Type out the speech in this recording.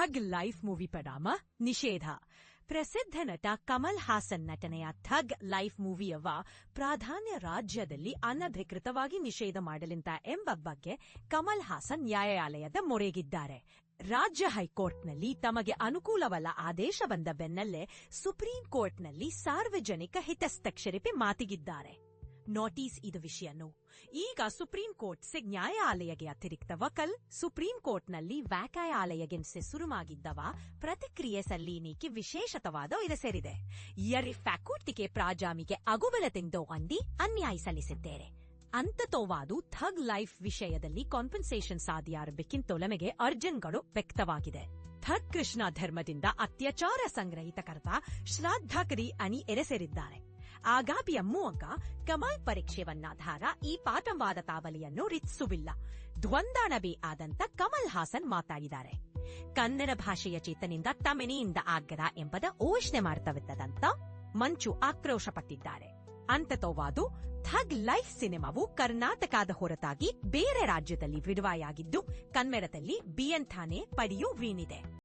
ಥಗ್ life movie ಪರಿಣಾಮ ನಿಷೇಧ. ಪ್ರಸಿದ್ಧ ನಟ ಕಮಲ್ ಹಾಸನ್ ನಟನೆಯ ಥಗ್ ಲೈಫ್ ಮೂವಿಯವ ಪ್ರಾಧಾನ್ಯ ರಾಜ್ಯದಲ್ಲಿ ಅನಧಿಕೃತವಾಗಿ ನಿಷೇಧ ಮಾಡಲಿಂತ ಎಂಬ ಬಗ್ಗೆ ಕಮಲ್ ಹಾಸನ್ ನ್ಯಾಯಾಲಯದ ಮೊರೆಗಿದ್ದಾರೆ. ರಾಜ್ಯ ಹೈಕೋರ್ಟ್ನಲ್ಲಿ ತಮಗೆ ಅನುಕೂಲವಲ್ಲ ಆದೇಶ ಬಂದ ಬೆನ್ನಲ್ಲೇ ಸುಪ್ರೀಂ ಕೋರ್ಟ್ನಲ್ಲಿ ಸಾರ್ವಜನಿಕ ಹಿತಸ್ತಕ್ಷರಿಪೆ ಮಾತಿಗಿದ್ದಾರೆ. ನೋಟಿಸ್ ಇದು ವಿಷಯನು. ಈಗ ಸುಪ್ರೀಂ ಕೋರ್ಟ್ ಸೆ ನ್ಯಾಯಾಲಯಗೆ ಅತಿರಿಕ್ತ ವಕಲ್, ಸುಪ್ರೀಂ ಕೋರ್ಟ್ನಲ್ಲಿ ವ್ಯಾಕಾಯಾಲಯಗೆನ್ಸೆ ಸುರುಮಾಗಿದ್ದವ ಪ್ರತಿಕ್ರಿಯೆ ಸಲ್ಲೀನಿಕೆ ವಿಶೇಷತವಾದ ಇದು ಸೇರಿದೆ. ಯರಿ ಫ್ಯಾಕೂರ್ತಿಗೆ ಪ್ರಾಜಾಮಿಗೆ ಅಗುಬಲ ತೆಂದೋ ಅಂದಿ ಅನ್ಯಾಯ ಸಲ್ಲಿಸಿದ್ದೇರೆ. ಅಂತತೋವಾದು ಥಗ್ ಲೈಫ್ ವಿಷಯದಲ್ಲಿ ಕಾಂಪನ್ಸೇಷನ್ ಸಾಧಿಯಾರಬೇಕಿಂತೊಲಮೆಗೆ ಅರ್ಜನ್ಗಳು ವ್ಯಕ್ತವಾಗಿದೆ. ಥಗ್ ಕೃಷ್ಣ ಧರ್ಮದಿಂದ ಅತ್ಯಾಚಾರ ಸಂಗ್ರಹಿತ ಕರ್ತ ಶ್ರಾದ್ದಾಕರಿ ಅನಿ ಎರೆಸೇರಿದ್ದಾರೆ ಆಗಾಪಿಯ ಮೂವಂಕ ಕಮಲ್ ಪರೀಕ್ಷೆವನ್ನಾಧಾರ ಈ ಪಾಠವಾದ ತಾವಲಿಯನ್ನು ರಿತ್ಸುವಿಲ್ಲ. ದ್ವಂದಾಣವೇ ಆದಂತ ಕಮಲ್ ಹಾಸನ್ ಮಾತಾಡಿದ್ದಾರೆ. ಕನ್ನಡ ಭಾಷೆಯ ಚೇತನಿಂದ ತಮಿನಿಯಿಂದ ಆಗದ ಎಂಬದ ಘೋಷಣೆ ಮಾಡ್ತವಿದ್ದದಂತ ಮಂಚು ಆಕ್ರೋಶಪಟ್ಟಿದ್ದಾರೆ ಅಂತತೋವಾದು ಥಗ್ ಲೈಫ್ ಸಿನಿಮಾವು ಕರ್ನಾಟಕದ ಹೊರತಾಗಿ ಬೇರೆ ರಾಜ್ಯದಲ್ಲಿ ಬಿಡುವಾಯಾಗಿದ್ದು ಕನ್ನಡದಲ್ಲಿ ಬಿಎನ್ ಥಾನೆ ಪಡೆಯೂ ವೀಣಿದೆ.